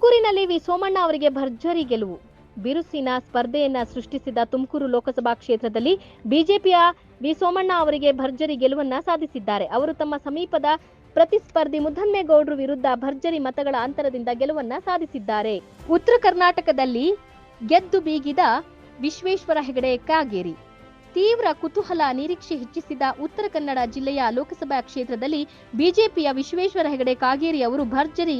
ತುಮಕೂರಿನಲ್ಲಿ ವಿ. ಸೋಮಣ್ಣ ಅವರಿಗೆ ಭರ್ಜರಿ ಗೆಲುವು. ಬಿರುಸಿನ ಸ್ಪರ್ಧೆಯನ್ನ ಸೃಷ್ಟಿಸಿದ ತುಮಕೂರು ಲೋಕಸಭಾ ಕ್ಷೇತ್ರದಲ್ಲಿ ಬಿಜೆಪಿಯ ವಿ. ಸೋಮಣ್ಣ ಅವರಿಗೆ ಭರ್ಜರಿ ಗೆಲುವನ್ನ ಸಾಧಿಸಿದ್ದಾರೆ. ಅವರು ತಮ್ಮ ಸಮೀಪದ ಪ್ರತಿಸ್ಪರ್ಧಿ ಮುದ್ದನ್ಮೇಗೌಡರು ವಿರುದ್ಧ ಭರ್ಜರಿ ಮತಗಳ ಅಂತರದಿಂದ ಗೆಲುವನ್ನ ಸಾಧಿಸಿದ್ದಾರೆ. ಉತ್ತರ ಕರ್ನಾಟಕದಲ್ಲಿ ಗೆದ್ದು ಬೀಗಿದ ವಿಶ್ವೇಶ್ವರ ಹೆಗಡೆ ಕಾಗೇರಿ. ತೀವ್ರ ಕುತೂಹಲ ನಿರೀಕ್ಷೆ ಹೆಚ್ಚಿಸಿದ ಉತ್ತರ ಕನ್ನಡ ಜಿಲ್ಲೆಯ ಲೋಕಸಭಾ ಕ್ಷೇತ್ರದಲ್ಲಿ ಬಿಜೆಪಿಯ ವಿಶ್ವೇಶ್ವರ ಹೆಗಡೆ ಕಾಗೇರಿ ಅವರು ಭರ್ಜರಿ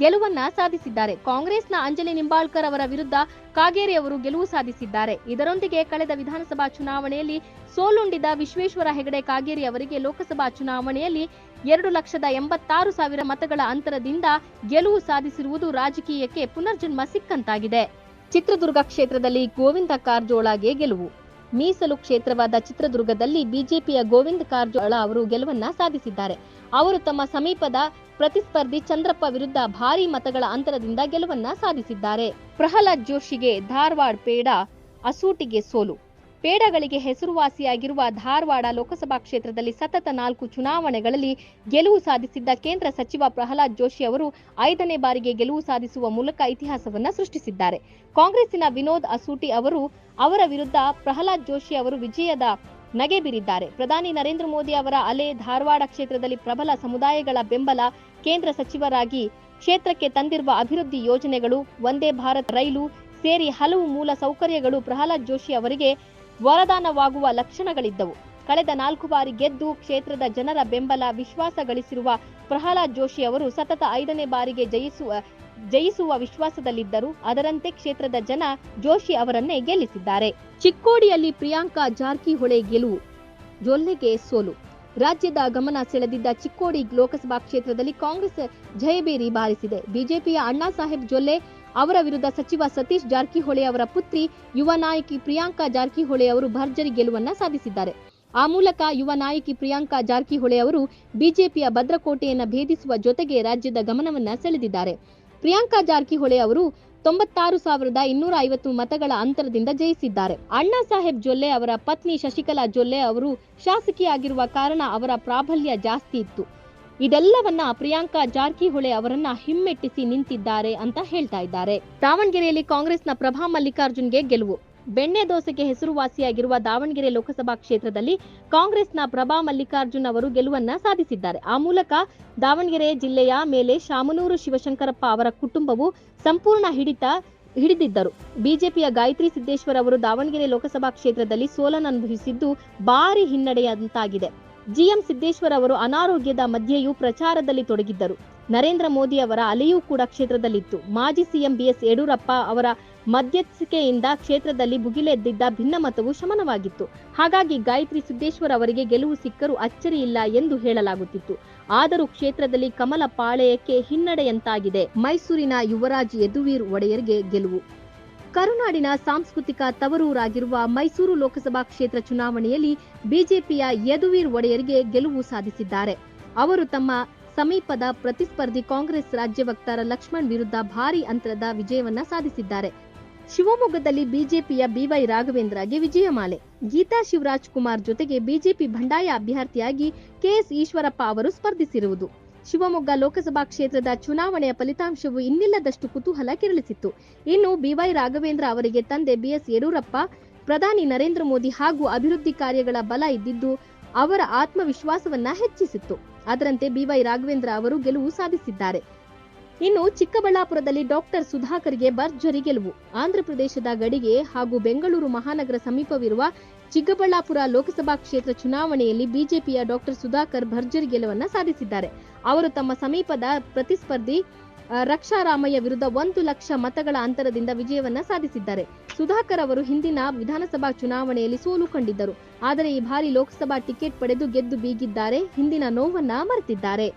ಗೆಲುವನ್ನ ಸಾಧಿಸಿದ್ದಾರೆ. ಕಾಂಗ್ರೆಸ್ನ ಅಂಜಲಿ ನಿಂಬಾಳ್ಕರ್ ಅವರ ವಿರುದ್ಧ ಕಾಗೇರಿ ಅವರು ಗೆಲುವು ಸಾಧಿಸಿದ್ದಾರೆ. ಇದರೊಂದಿಗೆ ಕಳೆದ ವಿಧಾನಸಭಾ ಚುನಾವಣೆಯಲ್ಲಿ ಸೋಲುಂಡಿದ ವಿಶ್ವೇಶ್ವರ ಹೆಗಡೆ ಕಾಗೇರಿ ಅವರಿಗೆ ಲೋಕಸಭಾ ಚುನಾವಣೆಯಲ್ಲಿ ಎರಡು ಲಕ್ಷದ ಎಂಬತ್ತಾರು ಸಾವಿರ ಮತಗಳ ಅಂತರದಿಂದ ಗೆಲುವು ಸಾಧಿಸಿರುವುದು ರಾಜಕೀಯಕ್ಕೆ ಪುನರ್ಜನ್ಮ ಸಿಕ್ಕಂತಾಗಿದೆ. ಚಿತ್ರದುರ್ಗ ಕ್ಷೇತ್ರದಲ್ಲಿ ಗೋವಿಂದ ಕಾರಜೋಳಗೆ ಗೆಲುವು. ಮೀಸಲು ಕ್ಷೇತ್ರವಾದ ಚಿತ್ರದುರ್ಗದಲ್ಲಿ ಬಿಜೆಪಿಯ ಗೋವಿಂದ ಕಾರಜೋಳ ಅವರು ಗೆಲುವನ್ನ ಸಾಧಿಸಿದ್ದಾರೆ. ಅವರು ತಮ್ಮ ಸಮೀಪದ ಪ್ರತಿಸ್ಪರ್ಧಿ ಚಂದ್ರಪ್ಪ ವಿರುದ್ಧ ಭಾರಿ ಮತಗಳ ಅಂತರದಿಂದ ಗೆಲುವನ್ನ ಸಾಧಿಸಿದ್ದಾರೆ. ಪ್ರಹ್ಲಾದ್ ಜೋಶಿಗೆ ಧಾರವಾಡ ಪೇಡ, ಅಸೂಟಿಗೆ ಸೋಲು. ಪೇಡಗಳಿಗೆ ಹೆಸರುವಾಸಿಯಾಗಿರುವ ಧಾರವಾಡ ಲೋಕಸಭಾ ಕ್ಷೇತ್ರದಲ್ಲಿ ಸತತ ನಾಲ್ಕು ಚುನಾವಣೆಗಳಲ್ಲಿ ಗೆಲುವು ಸಾಧಿಸಿದ್ದ ಕೇಂದ್ರ ಸಚಿವ ಪ್ರಹ್ಲಾದ್ ಜೋಶಿ ಅವರು ಐದನೇ ಬಾರಿಗೆ ಗೆಲುವು ಸಾಧಿಸುವ ಮೂಲಕ ಇತಿಹಾಸವನ್ನು ಸೃಷ್ಟಿಸಿದ್ದಾರೆ. ಕಾಂಗ್ರೆಸ್ಸಿನ ವಿನೋದ್ ಅಸೂಟಿ ಅವರು ಅವರ ವಿರುದ್ಧ ಪ್ರಹ್ಲಾದ್ ಜೋಶಿ ಅವರು ವಿಜಯದ ನಗೆ ಬೀರಿದ್ದಾರೆ. ಪ್ರಧಾನಿ ನರೇಂದ್ರ ಮೋದಿ ಅವರ ಅಲೆ ಧಾರವಾಡ ಕ್ಷೇತ್ರದಲ್ಲಿ ಪ್ರಬಲ ಸಮುದಾಯಗಳ ಬೆಂಬಲ ಕೇಂದ್ರ ಸಚಿವರಾಗಿ ಕ್ಷೇತ್ರಕ್ಕೆ ತಂದಿರುವ ಅಭಿವೃದ್ಧಿ ಯೋಜನೆಗಳು, ವಂದೇ ಭಾರತ್ ರೈಲು ಸೇರಿ ಹಲವು ಮೂಲ ಸೌಕರ್ಯಗಳು ಪ್ರಹ್ಲಾದ್ ಜೋಶಿ ಅವರಿಗೆ ವರದಾನವಾಗುವ ಲಕ್ಷಣಗಳಿದ್ದವು. ಕಳೆದ ನಾಲ್ಕು ಬಾರಿ ಗೆದ್ದು ಕ್ಷೇತ್ರದ ಜನರ ಬೆಂಬಲ ವಿಶ್ವಾಸ ಗಳಿಸಿರುವ ಪ್ರಹ್ಲಾದ್ ಜೋಶಿ ಅವರು ಸತತ ಐದನೇ ಬಾರಿಗೆ ಜಯಿಸುವ ಜಯಿಸುವ ವಿಶ್ವಾಸದಲ್ಲಿದ್ದರು. ಅದರಂತೆ ಕ್ಷೇತ್ರದ ಜನ ಜೋಶಿ ಅವರನ್ನೇ ಗೆಲ್ಲಿಸಿದ್ದಾರೆ. ಚಿಕ್ಕೋಡಿಯಲ್ಲಿ ಪ್ರಿಯಾಂಕಾ ಜಾರಕಿಹೊಳೆ ಗೆಲುವು. ಜೊಲ್ಲೆಗೆ ಸೋಲು. ರಾಜ್ಯದ ಗಮನ ಸೆಳೆದಿದ್ದ ಚಿಕ್ಕೋಡಿ ಲೋಕಸಭಾ ಕ್ಷೇತ್ರದಲ್ಲಿ ಕಾಂಗ್ರೆಸ್ ಜಯಬೇರಿ ಬಾರಿಸಿದೆ. ಬಿಜೆಪಿಯ ಅಣ್ಣಾ ಸಾಹೇಬ್ ಜೊಲ್ಲೆ ಅವರ ವಿರುದ್ಧ ಸಚಿವ ಸತೀಶ್ ಜಾರಕಿಹೊಳಿ ಅವರ ಪುತ್ರಿ ಯುವ ನಾಯಕಿ ಪ್ರಿಯಾಂಕಾ ಜಾರಕಿಹೊಳಿ ಅವರು ಭರ್ಜರಿ ಗೆಲುವನ್ನ ಸಾಧಿಸಿದ್ದಾರೆ. ಆ ಮೂಲಕ ಯುವ ನಾಯಕಿ ಪ್ರಿಯಾಂಕಾ ಜಾರಕಿಹೊಳಿ ಅವರು ಬಿಜೆಪಿಯ ಭದ್ರಕೋಟೆಯನ್ನ ಭೇದಿಸುವ ಜೊತೆಗೆ ರಾಜ್ಯದ ಗಮನವನ್ನ ಸೆಳೆದಿದ್ದಾರೆ. ಪ್ರಿಯಾಂಕಾ ಜಾರಕಿಹೊಳಿ ಅವರು ತೊಂಬತ್ತಾರು ಸಾವಿರದ ಇನ್ನೂರ ಐವತ್ತು ಮತಗಳ ಅಂತರದಿಂದ ಜಯಿಸಿದ್ದಾರೆ. ಅಣ್ಣಾ ಸಾಹೇಬ್ ಜೊಲ್ಲೆ ಅವರ ಪತ್ನಿ ಶಶಿಕಲಾ ಜೊಲ್ಲೆ ಅವರು ಶಾಸಕಿಯಾಗಿರುವ ಕಾರಣ ಅವರ ಪ್ರಾಬಲ್ಯ ಜಾಸ್ತಿ ಇತ್ತು. ಇದೆಲ್ಲವನ್ನ ಪ್ರಿಯಾಂಕಾ ಜಾರಕಿಹೊಳೆ ಅವರನ್ನ ಹಿಮ್ಮೆಟ್ಟಿಸಿ ನಿಂತಿದ್ದಾರೆ ಅಂತ ಹೇಳ್ತಾ ಇದ್ದಾರೆ. ದಾವಣಗೆರೆಯಲ್ಲಿ ಕಾಂಗ್ರೆಸ್ನ ಪ್ರಭಾ ಮಲ್ಲಿಕಾರ್ಜುನ್ಗೆ ಗೆಲುವು. ಬೆಣ್ಣೆ ದೋಸೆಗೆ ಹೆಸರುವಾಸಿಯಾಗಿರುವ ದಾವಣಗೆರೆ ಲೋಕಸಭಾ ಕ್ಷೇತ್ರದಲ್ಲಿ ಕಾಂಗ್ರೆಸ್ನ ಪ್ರಭಾ ಮಲ್ಲಿಕಾರ್ಜುನ್ ಅವರು ಗೆಲುವನ್ನ ಸಾಧಿಸಿದ್ದಾರೆ. ಆ ಮೂಲಕ ದಾವಣಗೆರೆ ಜಿಲ್ಲೆಯ ಮೇಲೆ ಶಾಮನೂರು ಶಿವಶಂಕರಪ್ಪ ಅವರ ಕುಟುಂಬವು ಸಂಪೂರ್ಣ ಹಿಡಿತ ಹಿಡಿದಿದ್ದರು. ಬಿಜೆಪಿಯ ಗಾಯತ್ರಿ ಸಿದ್ದೇಶ್ವರ್ ಅವರು ದಾವಣಗೆರೆ ಲೋಕಸಭಾ ಕ್ಷೇತ್ರದಲ್ಲಿ ಸೋಲನ್ನು ಅನುಭವಿಸಿದ್ದು ಭಾರಿ ಹಿನ್ನಡೆಯಂತಾಗಿದೆ. ಜಿಎಂ ಸಿದ್ದೇಶ್ವರ್ ಅವರು ಅನಾರೋಗ್ಯದ ಮಧ್ಯೆಯೂ ಪ್ರಚಾರದಲ್ಲಿ ತೊಡಗಿದ್ದರು. ನರೇಂದ್ರ ಮೋದಿ ಅವರ ಅಲೆಯೂ ಕೂಡ ಕ್ಷೇತ್ರದಲ್ಲಿತ್ತು. ಮಾಜಿ ಸಿಎಂ ಬಿಎಸ್ ಯಡಿಯೂರಪ್ಪ ಅವರ ಮಧ್ಯಸ್ಥಿಕೆಯಿಂದ ಕ್ಷೇತ್ರದಲ್ಲಿ ಭುಗಿಲೆದ್ದಿದ್ದ ಭಿನ್ನಮತವು ಶಮನವಾಗಿತ್ತು. ಹಾಗಾಗಿ ಗಾಯತ್ರಿ ಸಿದ್ದೇಶ್ವರ್ ಅವರಿಗೆ ಗೆಲುವು ಸಿಕ್ಕರೂ ಅಚ್ಚರಿ ಇಲ್ಲ ಎಂದು ಹೇಳಲಾಗುತ್ತಿತ್ತು. ಆದರೂ ಕ್ಷೇತ್ರದಲ್ಲಿ ಕಮಲ ಪಾಳೆಯಕ್ಕೆ ಹಿನ್ನಡೆಯಂತಾಗಿದೆ. ಮೈಸೂರಿನ ಯುವರಾಜ್ ಯದುವೀರ್ ಒಡೆಯರ್ಗೆ ಗೆಲುವು. ಕರುನಾಡಿನ ಸಾಂಸ್ಕೃತಿಕ ತವರೂರಾಗಿರುವ ಮೈಸೂರು ಲೋಕಸಭಾ ಕ್ಷೇತ್ರ ಚುನಾವಣೆಯಲ್ಲಿ ಬಿಜೆಪಿಯ ಯದುವೀರ್ ಒಡೆಯರ್ಗೆ ಗೆಲುವು ಸಾಧಿಸಿದ್ದಾರೆ. ಅವರು ತಮ್ಮ ಸಮೀಪದ ಪ್ರತಿಸ್ಪರ್ಧಿ ಕಾಂಗ್ರೆಸ್ ರಾಜ್ಯ ವಕ್ತಾರ ಲಕ್ಷ್ಮಣ್ ವಿರುದ್ಧ ಭಾರಿ ಅಂತರದ ವಿಜಯವನ್ನ ಸಾಧಿಸಿದ್ದಾರೆ. ಶಿವಮೊಗ್ಗದಲ್ಲಿ ಬಿಜೆಪಿಯ ಬಿವೈ ರಾಘವೇಂದ್ರಗೆ ವಿಜಯಮಾಲೆ. ಗೀತಾ ಶಿವರಾಜ್ ಕುಮಾರ್ ಜೊತೆಗೆ ಬಿಜೆಪಿ ಬಂಡಾಯ ಅಭ್ಯರ್ಥಿಯಾಗಿ ಕೆಎಸ್ ಈಶ್ವರಪ್ಪ ಅವರು ಸ್ಪರ್ಧಿಸಿರುವುದು. ಶಿವಮೊಗ್ಗ ಲೋಕಸಭಾ ಕ್ಷೇತ್ರದ ಚುನಾವಣೆಯ ಫಲಿತಾಂಶವು ಇನ್ನಿಲ್ಲದಷ್ಟು ಕುತೂಹಲ ಕೆರಳಿಸಿತ್ತು. ಇನ್ನು ಬಿವೈ ರಾಘವೇಂದ್ರ ಅವರಿಗೆ ತಂದೆ ಬಿಎಸ್ ಯಡಿಯೂರಪ್ಪ, ಪ್ರಧಾನಿ ನರೇಂದ್ರ ಮೋದಿ ಹಾಗೂ ಅಭಿವೃದ್ಧಿ ಕಾರ್ಯಗಳ ಬಲ ಇದ್ದಿದ್ದು ಅವರ ಆತ್ಮವಿಶ್ವಾಸವನ್ನ ಹೆಚ್ಚಿಸಿತ್ತು. ಅದರಂತೆ ಬಿವೈ ರಾಘವೇಂದ್ರ ಅವರು ಗೆಲುವು ಸಾಧಿಸಿದ್ದಾರೆ. ಇನ್ನು ಚಿಕ್ಕಬಳ್ಳಾಪುರದಲ್ಲಿ ಡಾಕ್ಟರ್ ಸುಧಾಕರ್ಗೆ ಭರ್ಜರಿ ಗೆಲುವು. ಆಂಧ್ರಪ್ರದೇಶದ ಗಡಿಗೆ ಹಾಗೂ ಬೆಂಗಳೂರು ಮಹಾನಗರ ಸಮೀಪವಿರುವ ಚಿಕ್ಕಬಳ್ಳಾಪುರ ಲೋಕಸಭಾ ಕ್ಷೇತ್ರ ಚುನಾವಣೆಯಲ್ಲಿ ಬಿಜೆಪಿಯ ಡಾಕ್ಟರ್ ಸುಧಾಕರ್ ಭರ್ಜರಿ ಗೆಲುವನ್ನ ಸಾಧಿಸಿದ್ದಾರೆ. ಅವರು ತಮ್ಮ ಸಮೀಪದ ಪ್ರತಿಸ್ಪರ್ಧಿ ರಕ್ಷಾರಾಮಯ್ಯ ವಿರುದ್ಧ ಒಂದು ಲಕ್ಷ ಮತಗಳ ಅಂತರದಿಂದ ವಿಜಯವನ್ನ ಸಾಧಿಸಿದ್ದಾರೆ. ಸುಧಾಕರ್ ಅವರು ಹಿಂದಿನ ವಿಧಾನಸಭಾ ಚುನಾವಣೆಯಲ್ಲಿ ಸೋಲು ಕಂಡಿದ್ದರು. ಆದರೆ ಈ ಬಾರಿ ಲೋಕಸಭಾ ಟಿಕೆಟ್ ಪಡೆದು ಗೆದ್ದು ಬೀಗಿದ್ದಾರೆ. ಹಿಂದಿನ ನೋವನ್ನ ಮರೆತಿದ್ದಾರೆ.